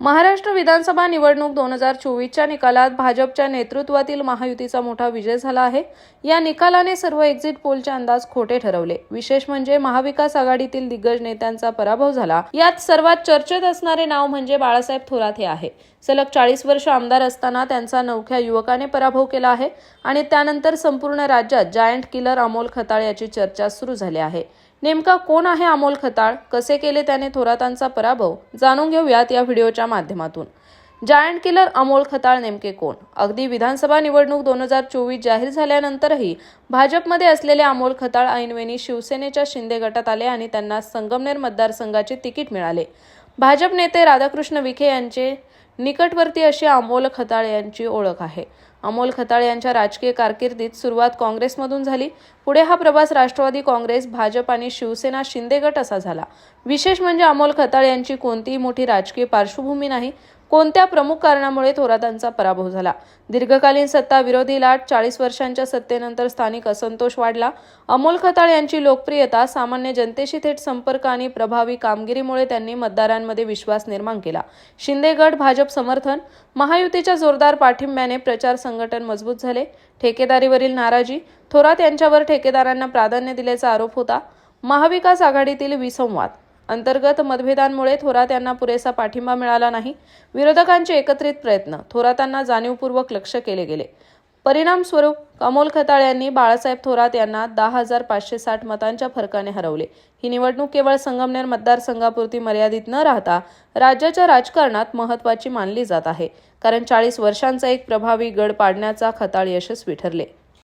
महाराष्ट्र विधानसभा निवडणूक दोन हजार चोवीसच्या निकालात भाजपच्या नेतृत्वातील महायुतीचा मोठा विजय झाला आहे. या निकालाने सर्व एक्झिट पोलचे अंदाज खोटे ठरवले. विशेष म्हणजे महाविकास आघाडीतील दिग्गज नेत्यांचा पराभव झाला. यात सर्वात चर्चेत असणारे नाव म्हणजे बाळासाहेब थोरात हे आहे. सलग चाळीस वर्ष आमदार असताना त्यांचा नवख्या युवकाने पराभव केला आहे आणि त्यानंतर संपूर्ण राज्यात जायंट किलर अमोल खताळ याची चर्चा सुरू झाली आहे. नेमका कोण आहे अमोल खताळ? कसे केले त्याने थोरातांचा पराभव? जाणून घेऊयात या व्हिडिओच्या माध्यमातून. जायंट किलर अमोल खताळ नेमके कोण? अगदी विधानसभा निवडणूक दोन हजार चोवीस जाहीर झाल्यानंतरही भाजपमध्ये असलेले अमोल खताळ ऐनवेनी शिवसेनेच्या शिंदे गटात आले आणि त्यांना संगमनेर मतदारसंघाचे तिकीट मिळाले. भाजप नेते राधाकृष्ण विखे यांचे निकटवर्ती अशी अमोल खताळ यांची ओळख आहे. अमोल खताळ यांच्या राजकीय कारकिर्दीत सुरुवात काँग्रेसमधून झाली. पुढे हा प्रवास राष्ट्रवादी काँग्रेस भाजप आणि शिवसेना शिंदे गट असा झाला. विशेष म्हणजे अमोल खताळ यांची कोणतीही मोठी राजकीय पार्श्वभूमी नाही. कोणत्या प्रमुख कारणामुळे थोरातांचा पराभव झाला? दीर्घकालीन सत्ता विरोधी लाट चाळीस वर्षांच्या सत्तेनंतर स्थानिक असंतोष वाढला. अमोल खताळ यांची लोकप्रियता सामान्य जनतेशी थेट संपर्क आणि प्रभावी कामगिरीमुळे त्यांनी मतदारांमध्ये विश्वास निर्माण केला. शिंदेगड भाजप समर्थन. महायुतीच्या जोरदार पाठिंब्याने प्रचार संघटन मजबूत झाले. ठेकेदारीवरील नाराजी. थोरात यांच्यावर ठेकेदारांना प्राधान्य दिल्याचा आरोप होता. महाविकास आघाडीतील विसंवाद. अंतर्गत मतभेदांमुळे थोरात यांना पुरेसा पाठिंबा मिळाला नाही. विरोधकांचे एकत्रित प्रयत्न थोरातांना जाणीवपूर्वक लक्ष केले गेले. परिणामस्वरूप अमोल खताळ यांनी बाळासाहेब थोरात यांना दहा हजार पाचशे साठ मतांच्या फरकाने हरवले. ही निवडणूक केवळ संगमनेर मतदारसंघापुरती मर्यादित न राहता राज्याच्या राजकारणात महत्त्वाची मानली जात आहे कारण चाळीस वर्षांचा एक प्रभावी गड पाडण्याचा खताळ यशस्वी ठरले.